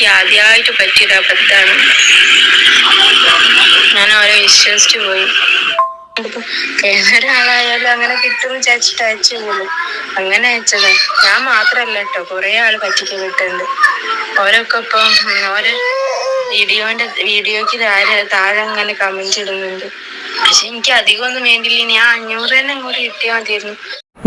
എനിക്ക് ആദ്യമായിട്ട് പറ്റിയത് അബദ്ധാണ് ഞാൻ അവരെ വിശ്വസിച്ചു പോയി. ഒരാളായാലും അങ്ങനെ കിട്ടും വിചാരിച്ചിട്ട് അയച്ചു പോലും അങ്ങനെ അയച്ചതാ. ഞാൻ മാത്രല്ല കേട്ടോ കുറെ ആൾ പറ്റിക്ക് വിട്ടുണ്ട് ഓരൊക്കെ ഇപ്പൊ ഓരോ വീഡിയോന്റെ വീഡിയോക്ക് താഴെ താഴെ അങ്ങനെ കമന്റ് ഇടുന്നുണ്ട്. പക്ഷെ എനിക്ക് അധികം ഒന്നും വേണ്ടില്ല ഞാൻ അഞ്ഞൂറ് തന്നെ അങ്ങോട്ട് കിട്ടിയാൽ മതിയായിരുന്നു.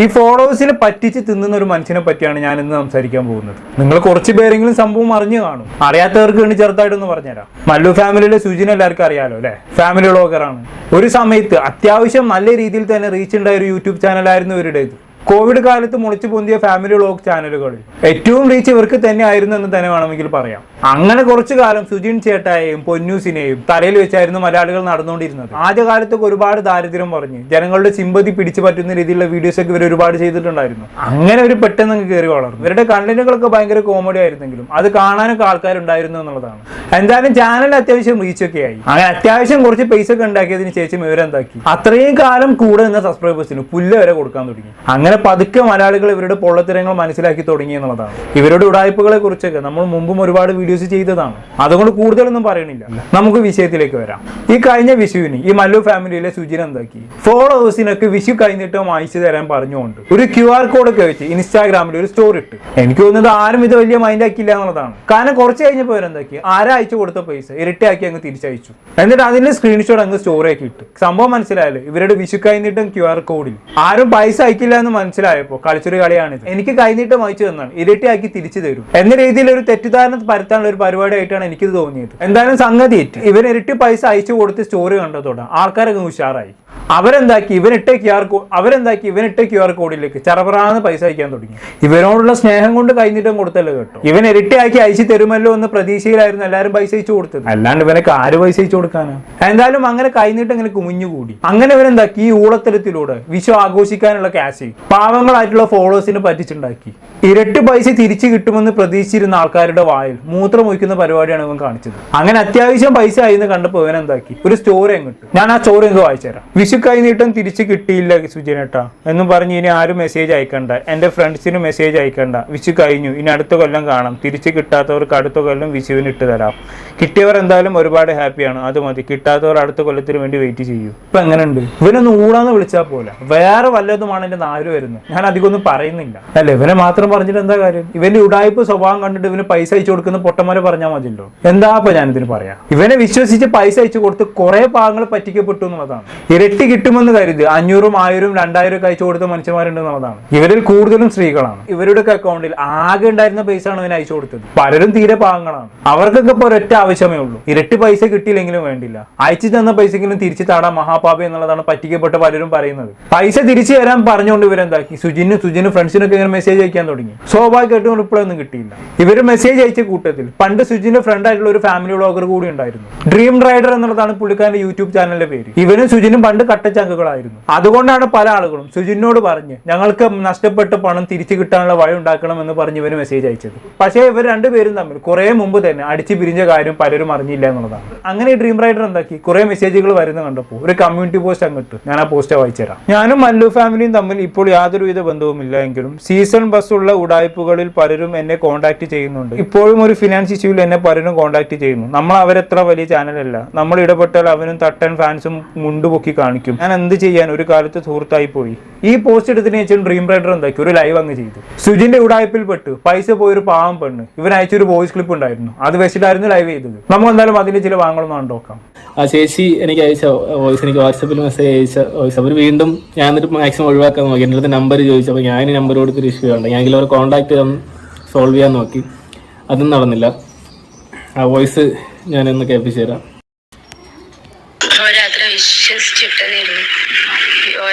ഈ ഫോളോവേഴ്സിനെ പറ്റിച്ച് തിന്നുന്ന ഒരു മനുഷ്യനെ പറ്റിയാണ് ഞാൻ ഇന്ന് സംസാരിക്കാൻ പോകുന്നത്. നിങ്ങൾ കുറച്ച് പേരെങ്കിലും സംഭവം അറിഞ്ഞു കാണും. അറിയാത്തവർക്ക് വേണ്ടി ചെറുതായിട്ടൊന്ന് പറഞ്ഞുതരാം. മല്ലു ഫാമിലിയിലെ സുജിന എല്ലാവർക്കും അറിയാലോ അല്ലെ? ഫാമിലി വ്ളോഗറാണ് ഒരു സമയത്ത് അത്യാവശ്യം നല്ല രീതിയിൽ തന്നെ റീച്ച് ഉണ്ടായ ഒരു യൂട്യൂബ് ചാനലായിരുന്നു ഇവരുടേത്. കോവിഡ് കാലത്ത് മുളിച്ചു പൊന്തിയ ഫാമിലി വ്ളോഗ് ചാനലുകളിൽ ഏറ്റവും റീച്ച് ഇവർക്ക് തന്നെ ആയിരുന്നു എന്ന് തന്നെ വേണമെങ്കിൽ പറയാം. അങ്ങനെ കുറച്ചു കാലം സുജിൻ ചേട്ടായെയും പൊന്നൂസിനെയും തലയിൽ വെച്ചായിരുന്നു മലയാളികൾ നടന്നുകൊണ്ടിരുന്നത്. ആദ്യകാലത്തൊക്കെ ഒരുപാട് ദാരിദ്ര്യം പറഞ്ഞ് ജനങ്ങളുടെ സിമ്പതി പിടിച്ചു പറ്റുന്ന രീതിയിലുള്ള വീഡിയോസ് ഒക്കെ ഇവർ ഒരുപാട് ചെയ്തിട്ടുണ്ടായിരുന്നു. അങ്ങനെ ഒരു പെട്ടെന്ന് കയറി വളർന്നു. ഇവരുടെ കണ്ടന്റുകളൊക്കെ ഭയങ്കര കോമഡി ആയിരുന്നെങ്കിലും അത് കാണാനൊക്കെ ആൾക്കാരുണ്ടായിരുന്നു എന്നുള്ളതാണ്. എന്തായാലും ചാനൽ അത്യാവശ്യം റീച്ച് ഒക്കെ ആയി. അങ്ങനെ അത്യാവശ്യം കുറച്ച് പൈസ ഒക്കെ ഉണ്ടാക്കിയതിന് ശേഷം ഇവരെന്താക്കി? അത്രയും കാലം കൂടെ നിന്ന സബ്സ്ക്രൈബേഴ്സിന് പുല്ല് വരെ കൊടുക്കാൻ തുടങ്ങി. അങ്ങനെ പതുക്കെ മലയാളികൾ ഇവരുടെ പൊള്ളത്തരങ്ങൾ മനസ്സിലാക്കി തുടങ്ങി എന്നുള്ളതാണ്. ഇവരുടെ ഉടായ്പകളെ കുറിച്ചൊക്കെ നമ്മൾ മുമ്പും ഒരുപാട് വീഡിയോസ് ചെയ്തതാണ്. അതുകൊണ്ട് കൂടുതലൊന്നും പറയണില്ല. നമുക്ക് വിഷയത്തിലേക്ക് വരാം. ഈ കഴിഞ്ഞ വിഷുവിന് ഈ മല്ലു ഫാമിലിയിലെ സുജിൻ എന്താക്കി? ഫോളോവേഴ്സിനൊക്കെ വിഷു കഴിഞ്ഞിട്ട് അയച്ചു തരാൻ പറഞ്ഞുകൊണ്ട് ഒരു ക്യു ആർ കോഡ് ഒക്കെ വെച്ച് ഇൻസ്റ്റാഗ്രാമിൽ ഒരു സ്റ്റോറി ഇട്ട്. എനിക്ക് തോന്നുന്നത് ആരും ഇത് വലിയ മൈൻഡ് ആക്കിയില്ല എന്നുള്ളതാണ്. കാരണം കുറച്ച് കഴിഞ്ഞപ്പോൾ എന്താക്കി? ആരാ അയച്ചു കൊടുത്ത പൈസ? ഇരട്ടിയാക്കി അങ്ങ് തിരിച്ചയച്ചു. എന്നിട്ട് അതിന്റെ സ്ക്രീൻഷോട്ട് അങ്ങ് സ്റ്റോറി ആക്കി ഇട്ട്. സംഭവം മനസ്സിലായല്ലോ ഇവരുടെ വിഷു കഴിഞ്ഞിട്ടും ക്യു ആർ കോഡിൽ ആരും പൈസ അയക്കില്ല എന്ന് മനസ്സിലായപ്പോൾ കളിച്ചൊരു കളിയാണിത് എനിക്ക് കൈനീട്ടം അയച്ചു തന്നാണ് ഇരട്ടിയാക്കി തിരിച്ചു തരും. എന്ന രീതിയിൽ ഒരു തെറ്റിദ്ധാരണ പരത്താനുള്ള ഒരു പരിപാടിയായിട്ടാണ് എനിക്കിത് തോന്നിയത്. എന്തായാലും സംഗതി ഇവൻ ഇരട്ടി പൈസ അയച്ചു കൊടുത്ത് സ്റ്റോറി കണ്ടതോടെ ആൾക്കാരൊക്കെ ഉഷാറായി. അവരെന്താക്കി? ഇവനിട്ട ക്യു ആർ കോഡ് അവരെന്താക്കി? ഇവനിട്ട ക്യു ആർ കോഡിലേക്ക് ചറപറാന്ന് പൈസ അയക്കാൻ തുടങ്ങി. ഇവനോടുള്ള സ്നേഹം കൊണ്ട് കൈനീട്ടം കൊടുത്തല്ലോ കേട്ടോ? ഇവൻ ഇരട്ടിയാക്കി അയച്ചു തരുമല്ലോ എന്ന് പ്രതീക്ഷയിലായിരുന്നു എല്ലാവരും പൈസ അയച്ചു കൊടുത്തത്. അല്ലാണ്ട് ഇവനൊക്കെ ആര് പൈസ അയച്ചു കൊടുക്കാനാ? എന്തായാലും അങ്ങനെ കൈനീട്ടം ഇങ്ങനെ കുമിഞ്ഞുകൂടി. അങ്ങനെ ഇവരെന്താക്കി ഈ ഊളത്തരത്തിലൂടെ വിശ്വ ആഘോഷിക്കാനുള്ള ക്യാഷ് പാവങ്ങളായിട്ടുള്ള ഫോളോവേഴ്സിനെ പറ്റിച്ചുണ്ടാക്കി. ഇരട്ടി പൈസ തിരിച്ചു കിട്ടുമെന്ന് പ്രതീക്ഷിച്ചിരുന്ന ആൾക്കാരുടെ വായിൽ മൂത്രം ഒഴിക്കുന്ന പരിപാടിയാണ് ഇവൻ കാണിച്ചത്. അങ്ങനെ അത്യാവശ്യം പൈസ ആയിരുന്നു കണ്ടപ്പോൾ ഇവൻ എന്താക്കി ഒരു സ്റ്റോറി അങ്ങോട്ട് ഞാൻ ആ സ്റ്റോറി അങ്ങ് വായിച്ചു തരാം വിഷു കൈനീട്ടം തിരിച്ചു കിട്ടിയില്ല സുജനേട്ടാ എന്നും പറഞ്ഞ് ഇനി ആരും മെസ്സേജ് അയക്കണ്ട. എന്റെ ഫ്രണ്ട്സിന് മെസ്സേജ് അയക്കണ്ട. വിഷു കഴിഞ്ഞു. ഇനി അടുത്ത കൊല്ലം കാണാം. തിരിച്ചു കിട്ടാത്തവർക്ക് അടുത്ത കൊല്ലം വിഷുവിന് ഇട്ട് തരാം. കിട്ടിയവർ എന്തായാലും ഒരുപാട് ഹാപ്പിയാണ്. അത് മതി. കിട്ടാത്തവർ അടുത്ത കൊല്ലത്തിന് വേണ്ടി വെയിറ്റ് ചെയ്യൂ. ഇപ്പൊ എങ്ങനെയുണ്ട്? ഇവനൊന്ന് ഊടാന്ന് വിളിച്ചാൽ പോലെ വേറെ വല്ലതുമാണ് എന്റെ നാല് വരുന്നത്. ഞാൻ അധികം ഒന്നും പറയുന്നില്ല. അല്ല? ഇവനെ മാത്രം പറഞ്ഞിട്ട് എന്താ കാര്യം? ഇവന്റെ ഉടായ്പ സ്വഭാവം കണ്ടിട്ട് ഇവന് പൈസ അയച്ചു കൊടുക്കുന്ന പൊട്ടന്മാരെ പറഞ്ഞാൽ മതിയല്ലോ. എന്താ ഞാൻ ഇതിന് പറയാം? ഇവനെ വിശ്വസിച്ച് പൈസ അയച്ചു കൊടുത്ത് കുറെ പാകങ്ങൾ പറ്റിക്കപ്പെട്ടു എന്നുള്ളതാണ്. ഇരട്ടി കിട്ടുമെന്ന് കരുതി അഞ്ഞൂറും ആയിരം രണ്ടായിരം ഒക്കെ അയച്ചു കൊടുത്ത മനുഷ്യന്മാരുണ്ട് എന്നുള്ളതാണ്. ഇവരിൽ കൂടുതലും സ്ത്രീകളാണ്. ഇവരുടെ അക്കൗണ്ടിൽ ആകെ ഉണ്ടായിരുന്ന പൈസ ആണ് ഇവന് അയച്ചു കൊടുത്തത്. പലരും തീരെ പാകങ്ങളാണ് അവർക്കൊക്കെ ഇപ്പൊ ഒരൊറ്റ ആവശ്യമേ ഉള്ളൂ. ഇരട്ടി പൈസ കിട്ടിയില്ലെങ്കിലും വേണ്ടില്ല. അയച്ചു തന്ന പൈസക്കെങ്കിലും തിരിച്ചു താടാം മഹാപാപി എന്നുള്ളതാണ് പറ്റിക്കപ്പെട്ട പലരും പറയുന്നത്. പൈസ തിരിച്ചു തരാൻ പറഞ്ഞുകൊണ്ട് ഇവരെന്താക്കി? സുജിനും സുജിനും ഫ്രണ്ട്സിനൊക്കെ ഇങ്ങനെ മെസ്സേജ് അയക്കാൻ തുടങ്ങി. സ്വാഭാവികമായിട്ടും ഇപ്പോഴൊന്നും കിട്ടിയില്ല. ഇവർ മെസ്സേജ് അയച്ച കൂട്ടത്തിൽ പണ്ട് സുജിന്റെ ഫ്രണ്ട് ആയിട്ടുള്ള ഒരു ഫാമിലി വ്ളോഗർ കൂടി ഉണ്ടായിരുന്നു. ഡ്രീം റൈഡർ എന്നുള്ളതാണ് പുള്ളിക്കാരന്റെ യൂട്യൂബ് ചാനലിന്റെ പേര്. ഇവനും സുജിനും പണ്ട് കട്ടച്ചങ്കുകളായിരുന്നു. അതുകൊണ്ടാണ് പല ആളുകളും സുജിനോട് പറഞ്ഞ് ഞങ്ങൾക്ക് നഷ്ടപ്പെട്ട പണം തിരിച്ചു കിട്ടാനുള്ള വഴി ഉണ്ടാക്കണം എന്ന് പറഞ്ഞ് ഇവർ മെസ്സേജ് അയച്ചത്. പക്ഷേ ഇവർ രണ്ടുപേരും തമ്മിൽ കുറെ മുമ്പ് തന്നെ അടിച്ചു പിരിഞ്ഞ കാര്യം പലരും അറിഞ്ഞില്ല എന്നുള്ളതാണ്. അങ്ങനെ ഡ്രീം റൈഡർ എന്താക്കി? കുറെ മെസ്സേജുകൾ വരുന്ന കണ്ടപ്പോൾ ഒരു കമ്മ്യൂണിറ്റി പോസ്റ്റ് അങ്ങോട്ട് ഞാൻ ആ പോസ്റ്റ് വായിച്ചുതരാം ഞാനും മല്ലു ഫാമിലിയും തമ്മിൽ ഇപ്പോൾ യാതൊരുവിധ ബന്ധവുമില്ല എങ്കിലും സീസൺ ബസ് ഉള്ള ഉടായ്പകളിൽ പലരും എന്നെ കോൺടാക്ട് ചെയ്യുന്നുണ്ട്. ഇപ്പോഴും ഒരു ഫിനാൻസ് ഇഷ്യൂവിൽ എന്നെ പലരും കോൺടാക്ട് ചെയ്യുന്നു. നമ്മൾ അവരെത്ര വലിയ ചാനലല്ല നമ്മൾ ഇടപെട്ടാൽ അവനും തട്ടൻ ഫാൻസും മുണ്ടുപൊക്കി കാണിക്കും. ഞാൻ എന്ത് ചെയ്യാൻ ഒരു കാലത്ത് സുഹൃത്തായി പോയി? ഈ പോസ്റ്റ് എടുത്തതിന് ശേഷം ഡ്രീം റൈഡർ എന്താക്കി? ഒരു ലൈവ് അങ്ങ് ചെയ്തു. സുജിന്റെ ഉടായ്പിൽ പെട്ട് പൈസ പോയൊരു പാവം പെണ്ണ്. ഇവൻ അയച്ചൊരു വോയിസ് ക്ലിപ്പ് ഉണ്ടായിരുന്നു. അത് വെച്ചിട്ടായിരുന്നു ലൈവ് ചെയ്തത്. നമുക്ക് എന്തായാലും അതിന്റെ ചില വാങ്ങണമെന്ന് കണ്ടോക്കാം ആ ചേച്ചി എനിക്ക് അയച്ച വോയിസ് എനിക്ക് വാട്സപ്പിൽ മെസ്സേജ് അയച്ച വോയിസ് അവർ വീണ്ടും ഞാൻ എന്നിട്ട് മാക്സിമം ഒഴിവാക്കാൻ നോക്കി. എന്റെ അടുത്ത് നമ്പർ ചോദിച്ചപ്പോൾ ഞാൻ നമ്പർ കൊടുത്തൊരു ഇഷ്യൂ ഉണ്ട് ഞാൻ അവർ കോൺടാക്ട് സോൾവ് ചെയ്യാൻ നോക്കി. അതും നടന്നില്ല. ആ വോയിസ് ഞാൻ ഒന്ന് കേൾപ്പിച്ചു തരാം.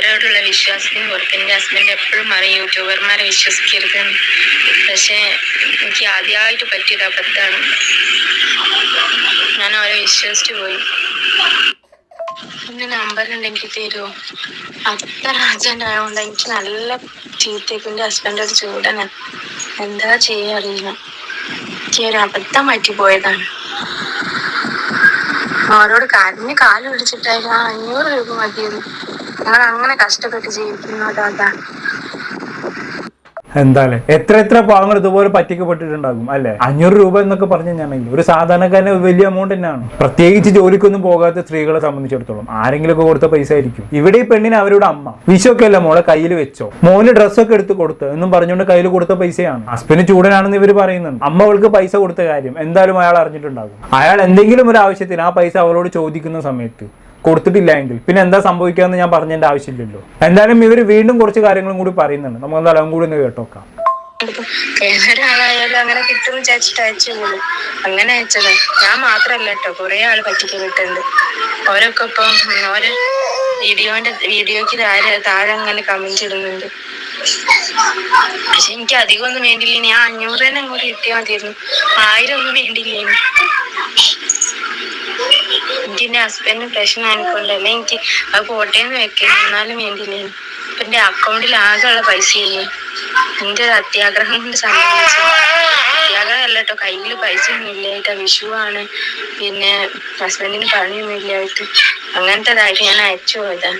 വിശ്വസിച്ചിട്ടതായിരുന്നു വിശ്വാസം പോലെ എന്റെ ഹസ്ബൻഡ് എപ്പോഴും പറയും യൂട്യൂബർമാരെ വിശ്വസിക്കരുത്. പക്ഷേ എനിക്ക് ആദ്യമായിട്ട് പറ്റിയത് അബദ്ധമാണ്. ഞാൻ അവരെ വിശ്വസിച്ചു പോയി. എന്റെ നമ്പർ ഉണ്ടെങ്കിൽ തരുമോ അത്ര അർജന്റ് ആയതുകൊണ്ട് എനിക്ക് നല്ല ചീത്തയ്ക്ക് എന്റെ ഹസ്ബൻഡ് ഒരു ചൂടന. എന്താ ചെയ്യാ അറിയില്ല. എനിക്ക് ഒരു അബദ്ധം പറ്റി പോയതാണ്. അവരോട് കരഞ്ഞ് കാൽ പിടിച്ചിട്ടായിരുന്നു. ആ അഞ്ഞൂറ് രൂപ മതിയെന്ന്. അങ്ങനെ കഷ്ടപ്പെട്ട് ജീവിക്കുന്നതാ എന്താല്ലേ? എത്ര എത്ര പാവങ്ങൾ ഇതുപോലെ പറ്റിക്കപ്പെട്ടിട്ടുണ്ടാകും അല്ലെ? അഞ്ഞൂറ് രൂപ എന്നൊക്കെ പറഞ്ഞു കഴിഞ്ഞാണെങ്കിൽ ഒരു സാധാരണക്കാരന് വലിയ എമൗണ്ട് തന്നെയാണ്. പ്രത്യേകിച്ച് ജോലിക്കൊന്നും പോകാത്ത സ്ത്രീകളെ സംബന്ധിച്ചിടത്തോളം. ആരെങ്കിലുമൊക്കെ കൊടുത്ത പൈസ ആയിരിക്കും. ഇവിടെ ഈ പെണ്ണിന് അവരുടെ അമ്മ. വിഷൊക്കെ അല്ല മോളെ കയ്യിൽ വെച്ചോ? മോന് ഡ്രസ്സൊക്കെ എടുത്ത് കൊടുത്ത് എന്നും പറഞ്ഞുകൊണ്ട് കയ്യിൽ കൊടുത്ത പൈസയാണ്. ഹസ്ബൻഡ് ചൂടനാണെന്ന് ഇവർ പറയുന്നുണ്ട്. അമ്മ അവൾക്ക് പൈസ കൊടുത്ത കാര്യം എന്തായാലും അയാൾ അറിഞ്ഞിട്ടുണ്ടാകും. അയാൾ എന്തെങ്കിലും ഒരു ആവശ്യത്തിന് ആ പൈസ അവളോട് ചോദിക്കുന്ന സമയത്ത് കൊടുത്തിട്ടില്ല എങ്കിൽ. പിന്നെ എന്താ സംഭവിക്കാന്ന് ഞാൻ പറഞ്ഞതിന്റെ ആവശ്യമില്ലല്ലോ. എന്തായാലും ഇവർ വീണ്ടും കുറച്ച് കാര്യങ്ങളും കൂടി പറയുന്നുണ്ട്. നമുക്ക് എന്തായാലും കൂടി ഒന്ന് കേട്ടോക്കാം. അങ്ങനെ കിട്ടും വിചാരിച്ചിട്ട് അയച്ചു പോകും അങ്ങനെ അയച്ചത്. ഞാൻ മാത്രല്ല കേട്ടോ. കുറെ ആൾ പറ്റിക്കപ്പെട്ടുണ്ട് ഓരൊക്കെ ഇപ്പം ഓരോ വീഡിയോന്റെ വീഡിയോക്ക് താഴെ അങ്ങനെ കമന്റ് ഇടുന്നുണ്ട്. പക്ഷെ എനിക്ക് അധികം ഒന്നും വേണ്ടില്ല ആ അഞ്ഞൂറ് തന്നെ അങ്ങോട്ട് കിട്ടിയാൽ മതിയായിരുന്നു. ആയിരം ഒന്നും വേണ്ടില്ലേനു എനിക്ക് എന്റെ ഹസ്ബൻഡിന് പ്രശ്നം ആയിക്കൊണ്ടല്ലേ എനിക്ക് അത് പോട്ടേന്ന് വെക്കാം എന്നാലും വേണ്ടില്ല ഇപ്പൊ എന്റെ അക്കൗണ്ടിൽ ആകെയുള്ള ഇല്ലേ എന്റെ ഒരു അത്യാഗ്രഹം കൊണ്ട് സംഭവിച്ചു അത്യാഗ്രഹം അല്ല കേട്ടോ കയ്യിൽ പൈസ ഒന്നും ഇല്ലായിട്ട്. ആണ് പിന്നെ ഹസ്ബൻഡിന് പണിയൊന്നും ഇല്ലായിട്ട് അങ്ങനത്തേതായിട്ട് ഞാൻ അയച്ചു പോയതാ.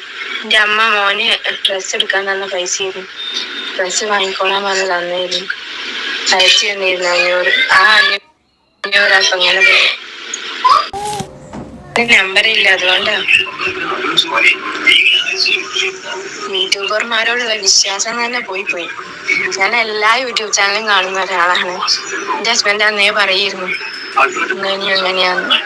എന്റെ അമ്മ മോന് ഡ്രസ്സ് എടുക്കാൻ തന്ന പൈസയായിരുന്നു. ഡ്രസ്സ് വാങ്ങിക്കോളാൻ പറഞ്ഞ് തന്നായിരുന്നു അയച്ചു തന്നിരുന്നു അഞ്ഞൂറ്. ആ അഞ്ഞൂറ് അങ്ങനെ നമ്പർ ഇല്ല യൂട്യൂബർമാരോടുള്ള വിശ്വാസം തന്നെ പോയി പോയി. ഞാൻ എല്ലാ യൂട്യൂബ് ചാനലും കാണുന്ന ഒരാളാണ്. എന്റെ ഹസ്ബൻഡ് അന്നേ പറയുന്നു അങ്ങനെയാന്ന്.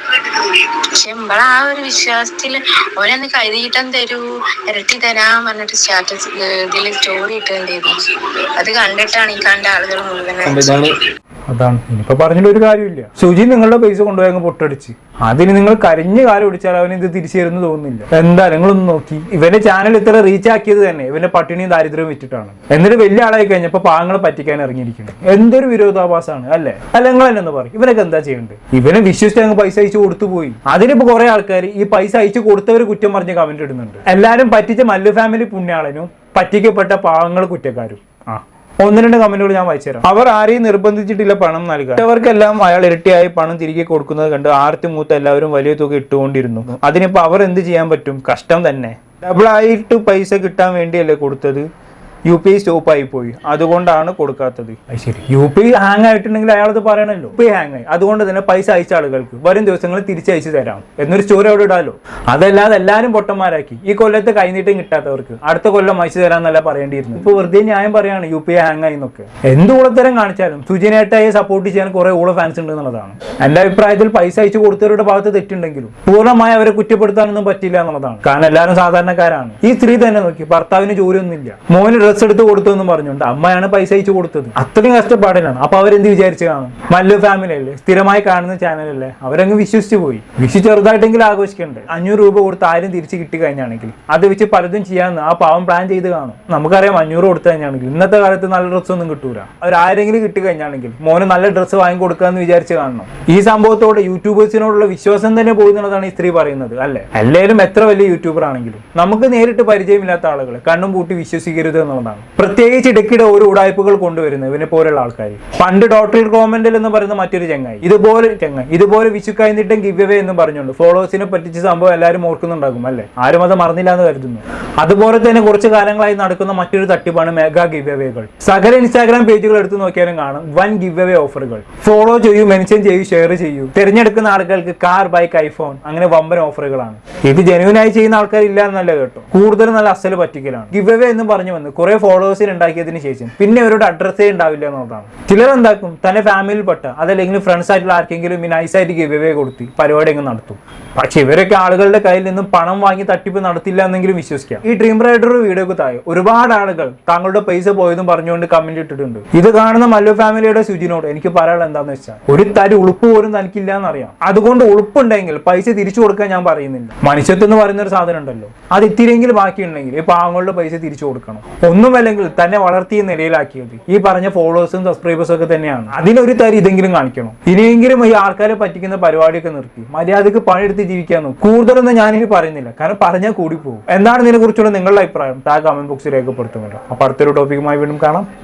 പക്ഷെ നമ്മളെ ആ ഒരു വിശ്വാസത്തിൽ ഓരോന്ന് കഴുതിയിട്ടും തരൂ ഇരട്ടി തരാൻ പറഞ്ഞിട്ട് സ്റ്റാറ്റസ് ഇതിൽ സ്റ്റോറി ഇട്ടുണ്ടായിരുന്നു അത് കണ്ടിട്ടാണ് ഈ കണ്ട ആളുകൾ മുഴുവൻ അതാണ്. ഇനിയിപ്പോ പറഞ്ഞിട്ട് ഒരു കാര്യമില്ല. സുജി നിങ്ങളുടെ പൈസ കൊണ്ടുപോയി അങ്ങ് പൊട്ടടിച്ച്. അതിന് നിങ്ങൾ കരിഞ്ഞ കാലം പിടിച്ചാൽ അവന് ഇത് തിരിച്ചു തരുന്നു തോന്നുന്നില്ല. എന്താ നിങ്ങളൊന്ന് നോക്കി. ഇവന്റെ ചാനൽ ഇത്ര റീച്ച് ആക്കിയത് തന്നെ ഇവന്റെ പട്ടിണിയും ദാരിദ്ര്യവും വിറ്റിട്ടാണ്. എന്നിട്ട് വലിയ ആളായി കഴിഞ്ഞപ്പോ പാവങ്ങളെ പറ്റിക്കാൻ ഇറങ്ങിയിരിക്കുന്നു. എന്തൊരു വിരോധാഭാസമാണ് അല്ലേ? അല്ല നിങ്ങൾ തന്നെ പറയും. ഇവനൊക്കെ എന്താ ചെയ്യേണ്ടത് ഇവനെ വിശ്വസിച്ച് അങ്ങ് പൈസ അയച്ചു കൊടുത്തു പോയി. അതിനിപ്പോ കുറെ ആൾക്കാർ ഈ പൈസ അയച്ചു കൊടുത്തവർ കുറ്റം പറഞ്ഞ് കമന്റ് ഇടുന്നുണ്ട്. എല്ലാരും പറ്റിച്ച മല്ലു ഫാമിലി പുണ്യാളനും പറ്റിക്കപ്പെട്ട പാവങ്ങൾ കുറ്റക്കാരും. ആ. ഒന്ന് രണ്ട് കമന്റുകൾ ഞാൻ വായിച്ചു തരാം. അവർ ആരെയും നിർബന്ധിച്ചിട്ടില്ല പണം നൽകാൻ. അവർക്കെല്ലാം അയാൾ ഇരട്ടിയായി പണം തിരികെ കൊടുക്കുന്നത് കണ്ട് ആർത്തി മൂത്ത് എല്ലാവരും വലിയ തുക ഇട്ടുകൊണ്ടിരുന്നു. അതിനിപ്പോ അവർ എന്ത് ചെയ്യാൻ പറ്റും? കഷ്ടം തന്നെ. ഡബിൾ ആയിട്ട് പൈസ കിട്ടാൻ വേണ്ടിയല്ലേ കൊടുത്തത്? യു പി ഐ സ്റ്റോപ്പ് ആയി പോയി. അതുകൊണ്ടാണ് കൊടുക്കാത്തത്. ശരി. യു പി ഐ ഹാങ് ആയിട്ടുണ്ടെങ്കിൽ അയാളത് പറയണല്ലോ. യു പി ഹാങ് ആയി. അതുകൊണ്ട് തന്നെ പൈസ അയച്ച ആളുകൾക്ക് വരും ദിവസങ്ങളിൽ തിരിച്ചയച്ചു തരാം. എന്നൊരു സ്റ്റോറി അവിടെ ഇടാലോ? അതല്ലാതെ എല്ലാവരും പൊട്ടന്മാരാക്കി. ഈ കൊല്ലത്ത് കൈനീട്ടം കിട്ടാത്തവർക്ക് അടുത്ത കൊല്ലം അയച്ചു തരാന്നല്ല പറയേണ്ടിയിരുന്നു ഇപ്പൊ വെറുതെ ന്യായം പറയാണ് യു പി ഐ ഹാങ് ആയി എന്നൊക്കെ. എന്ത് ഊളത്തരം കാണിച്ചാലും സുജിനേട്ടായി സപ്പോർട്ട് ചെയ്യാൻ കുറെ ഊള ഫാൻസ് ഉണ്ട് എന്നുള്ളതാണ്. എന്റെ അഭിപ്രായത്തിൽ പൈസ അയച്ചു കൊടുത്തവരുടെ ഭാഗത്ത് തെറ്റുണ്ടെങ്കിലും പൂർണമായി അവരെ കുറ്റപ്പെടുത്താനൊന്നും പറ്റില്ല എന്നുള്ളതാണ്. കാരണം എല്ലാവരും സാധാരണക്കാരാണ്. ഈ സ്ത്രീ തന്നെ നോക്കി ഭർത്താവിന് ജോലിയൊന്നുമില്ല. മോന് ഡ്രസ് എടുത്ത് കൊടുത്തു എന്ന് പറഞ്ഞുകൊണ്ട് അമ്മയാണ് പൈസ അയച്ചു കൊടുത്തത്. അത്രയും കഷ്ടപ്പാടിലാണ്. അപ്പൊ അവരെന്ത് വിചാരിച്ചു കാണും? മല്ലു ഫാമിലി അല്ലേ? സ്ഥിരമായി കാണുന്ന ചാനലല്ലേ അവരങ്ങ് വിശ്വസിച്ചു പോയി. വിഷു ചെറുതായിട്ടെങ്കിലും ആഘോഷിക്കണ്ടേ? അഞ്ഞൂറ് രൂപ കൊടുത്ത് ആരും തിരിച്ചു കിട്ടി കഴിഞ്ഞാണെങ്കിൽ അത് വെച്ച് പലതും ചെയ്യാമെന്ന് ആ പാവം പ്ലാൻ ചെയ്ത് കാണും. നമുക്കറിയാം അഞ്ഞൂറ് കൊടുത്തു കഴിഞ്ഞാണെങ്കിൽ ഇന്നത്തെ കാലത്ത് നല്ല ഡ്രസ്സൊന്നും കിട്ടൂല. അവർ ആരെങ്കിലും കിട്ടി കഴിഞ്ഞാണെങ്കിൽ മോന് നല്ല ഡ്രസ്സ് വാങ്ങി കൊടുക്കാന്ന് വിചാരിച്ച് കാണണം. ഈ സംഭവത്തോടെ യൂട്യൂബേഴ്സിനോടുള്ള വിശ്വാസം തന്നെ പോയി എന്നുള്ളതാണ് ഈ സ്ത്രീ പറയുന്നത് അല്ലേ? എല്ലാവരും എത്ര വലിയ യൂട്യൂബർ ആണെങ്കിലും നമുക്ക് നേരിട്ട് പരിചയമില്ലാത്ത ആളുകളെ കണ്ണും പൂട്ടി വിശ്വസിക്കരുത് എന്നുള്ളതാണ്. പ്രത്യേകിച്ച് ഇടയ്ക്കിടെ ഓരോ ഉടായ്പകൾ കൊണ്ടുവരുന്നത് ഇവനെ പോലുള്ള ആൾക്കാർ. പണ്ട് ഡോക്ടർ ഗവൺമെന്റിൽ എന്ന് പറയുന്ന മറ്റൊരു ചെങ്ങായി. ഇതുപോലെ ചെങ്ങായി. ഇതുപോലെ വിശുക്കായി കഴിഞ്ഞിട്ടും ഗിവ് എന്ന് പറഞ്ഞുകൊണ്ട് ഫോളോവേഴ്സിനെ പറ്റിച്ച സംഭവം എല്ലാവരും ഓർക്കുന്നുണ്ടാകും അല്ലേ? ആരും അത് മറന്നില്ല എന്ന് കരുതുന്നു. അതുപോലെ തന്നെ കുറച്ച് കാലങ്ങളായി നടക്കുന്ന മറ്റൊരു തട്ടിപ്പാണ് മെഗാ ഗിവ് അവേകൾ സകല ഇൻസ്റ്റാഗ്രാം പേജുകൾ എടുത്തു നോക്കിയാലും കാണും വൻ ഗിവ് അവേ ഓഫറുകൾ ഫോളോ ചെയ്യൂ മെൻഷൻ ചെയ്യൂ ഷെയർ ചെയ്യൂ. തിരഞ്ഞെടുക്കുന്ന ആളുകൾക്ക് കാർ ബൈക്ക് ഐഫോൺ അങ്ങനെ വമ്പൻ ഓഫറുകളാണ് ഇത് ജനുവിനായി ചെയ്യുന്ന ആൾക്കാർ ഇല്ല എന്നല്ല കേട്ടോ. കൂടുതൽ നല്ല അസൽ പറ്റിക്കലാണ്. ഗിവ് അവേ എന്ന് പറഞ്ഞു വന്ന് കുറെ ഫോളോവേഴ്സിന് ഉണ്ടാക്കിയതിന് ശേഷം പിന്നെ അവരുടെ അഡ്രസ്സേ ഉണ്ടാവില്ല എന്നുള്ളതാണ്. ചിലർ എന്താക്കും തന്റെ ഫാമിലിയിൽപ്പെട്ട അതല്ലെങ്കിൽ ഫ്രണ്ട്സ് ആയിട്ടുള്ള ആർക്കെങ്കിലും ഈ നൈസായിട്ട് ഗിവ് അവേ കൊടുത്ത് പരിപാടി അങ്ങ് നടത്തും. പക്ഷെ ഇവരൊക്കെ ആളുകളുടെ കയ്യിൽ നിന്നും പണം വാങ്ങി തട്ടിപ്പ് നടത്തില്ല എന്നെങ്കിലും വിശ്വസിക്കാം. ഈ ഡ്രീം റൈഡർ വീഡിയോക്ക് താഴെ ഒരുപാട് ആളുകൾ താങ്കളുടെ പൈസ പോയതും പറഞ്ഞുകൊണ്ട് കമന്റ് ഇട്ടിട്ടുണ്ട്. ഇത് കാണുന്ന മല്ലു ഫാമിലിയുടെ ശുചിനോട് എനിക്ക് പറയാനുള്ള എന്താന്ന് വെച്ചാൽ ഒരു തരി ഉളുപ്പ് പോലും തനിക്കില്ല എന്നറിയാം അതുകൊണ്ട് ഉളുപ്പുണ്ടെങ്കിൽ പൈസ തിരിച്ചു കൊടുക്കാൻ ഞാൻ പറയുന്നില്ല. മനുഷ്യത്വം എന്ന് പറയുന്ന ഒരു സാധനം ഉണ്ടല്ലോ. അത് ഇത്തിരിയെങ്കിലും ബാക്കിയുണ്ടെങ്കിൽ ഈ പാവങ്ങളുടെ പൈസ തിരിച്ചു കൊടുക്കണം. ഒന്നുമല്ലെങ്കിൽ തന്നെ വളർത്തിയ നിലയിലാക്കിയത് ഈ പറഞ്ഞ ഫോളോവേഴ്സും സബ്സ്ക്രൈബേഴ്സും ഒക്കെ തന്നെയാണ്. അതിനൊരു തരി ഇതെങ്കിലും കാണിക്കണം. ഇനിയെങ്കിലും ഈ ആൾക്കാരെ പറ്റിക്കുന്ന പരിപാടിയൊക്കെ നിർത്തി. മര്യാദയ്ക്ക് പണിയെടുത്ത് ജീവിക്കാൻ നോക്കും കൂടുതലൊന്നും ഞാനിനി പറയുന്നില്ല. കാരണം പറഞ്ഞാൽ കൂടി പോകും എന്താണ് ഇതിനെ കുറിച്ചുള്ള നിങ്ങളുടെ അഭിപ്രായം? താ കമന്റ് ബോക്സിൽ രേഖപ്പെടുത്തുമല്ലോ. അപ്പൊ അടുത്തൊരു ടോപ്പിക്കുമായി വീണ്ടും കാണാം.